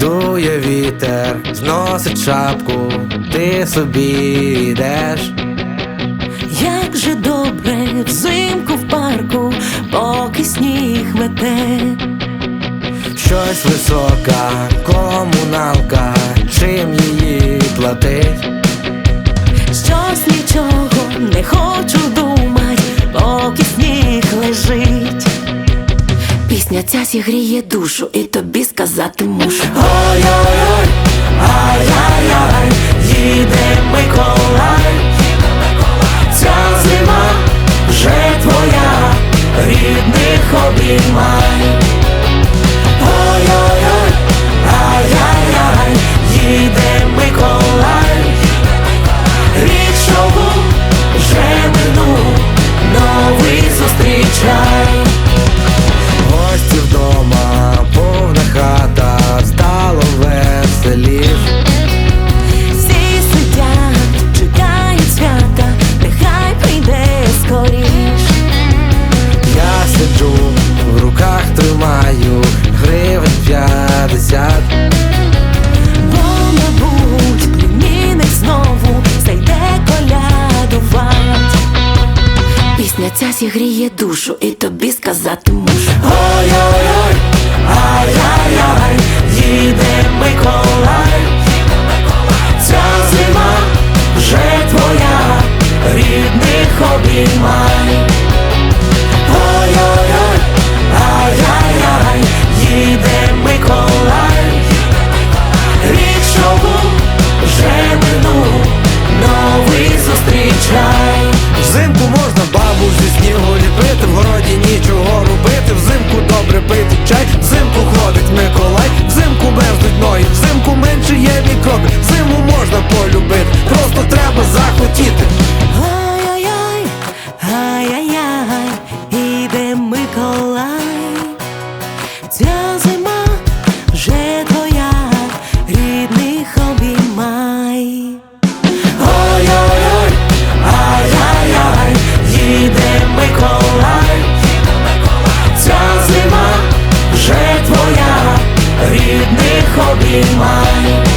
Дує вітер, зносить шапку, ти собі йдеш. Як же добре взимку в парку, поки сніг мете. Щось висока, комуналка, чим її платить? Щось нічого не хочу ця зігріє душу, і тобі сказати мушу. Ой-ой-ой, ай-яй-яй, їде Миколай. Ця зима вже твоя, рідних обіймай. Пісня ця зігріє душу, і тобі сказати мушу. Ой-ой-ой, ай-яй-яй, їде Миколай. Ця зима вже твоя, рідних обіймай. Ой-ой-ой, ай-яй-яй, їде Миколай. Рік що був, вже минув, новий зустрічай. Взимку можна снігу ліпити, в городі нічого робити, взимку добре пити чай, взимку ходить Миколай, взимку мерзнуть ноги, взимку менше є мікроби, зиму можна полюбити, просто треба захотіти. be mine